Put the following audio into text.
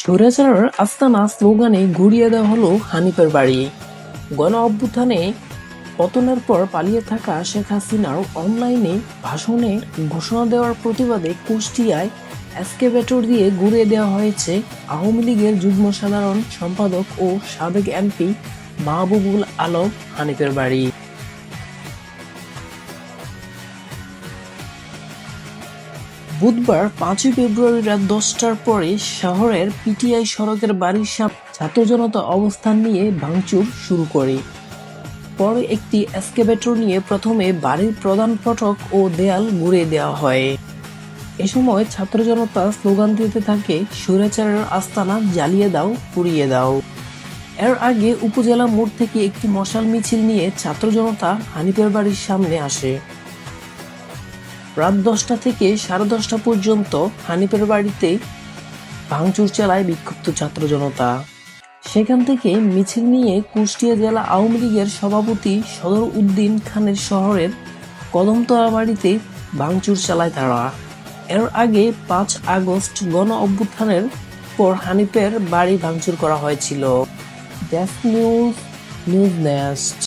স্বৈরাচারের আস্তানা স্লোগানে ঘুরিয়ে দেওয়া হলো হানিফের বাড়ি। গণ অভ্যুত্থানে পতনের পর পালিয়ে থাকা শেখ হাসিনার অনলাইনে ভাষণে ঘোষণা দেওয়ার প্রতিবাদে কুষ্টিয়ায় এসকেভেটর দিয়ে ঘুরিয়ে দেওয়া হয়েছে আওয়ামী লীগের যুগ্ম সাধারণ সম্পাদক ও সাবেক এমপি মাহবুবুল আলম হানিফের বাড়ি। বুধবার পাঁচই ফেব্রুয়ারি রাত দশটার পরে শহরের পিটিআই সড়কের বাড়ির সামনে ছাত্র জনতা অবস্থান নিয়ে ভাঙচুর শুরু করে। পরে একটি এসকেভেটর নিয়ে প্রথমে বাড়ির প্রধান ফটক ও দেয়াল ঘুরে দেওয়া হয়। এ সময় ছাত্র জনতা স্লোগান দিতে থাকে স্বৈরাচারের আস্তানা জ্বালিয়ে দাও, পুড়িয়ে দাও। এর আগে উপজেলা মোড় থেকে একটি মশাল মিছিল নিয়ে ছাত্র জনতা হানিফের বাড়ির সামনে আসে। রাত দশটা থেকে সাড়ে দশটা পর্যন্ত হানিফের বাড়িতে ভাঙচুর চালায় বিক্ষুব্ধ ছাত্র জনতা। সেখান থেকে মিছিল নিয়ে কুষ্টিয়া জেলা আওয়ামী লীগের সভাপতি সদর উদ্দিন খানের শহরের কদমতলা বাড়িতে ভাঙচুর চালায় তারা। এর আগে পাঁচ আগস্ট গণ অভ্যুত্থানের পর হানিফের বাড়ি ভাঙচুর করা হয়েছিল। Desk news news nest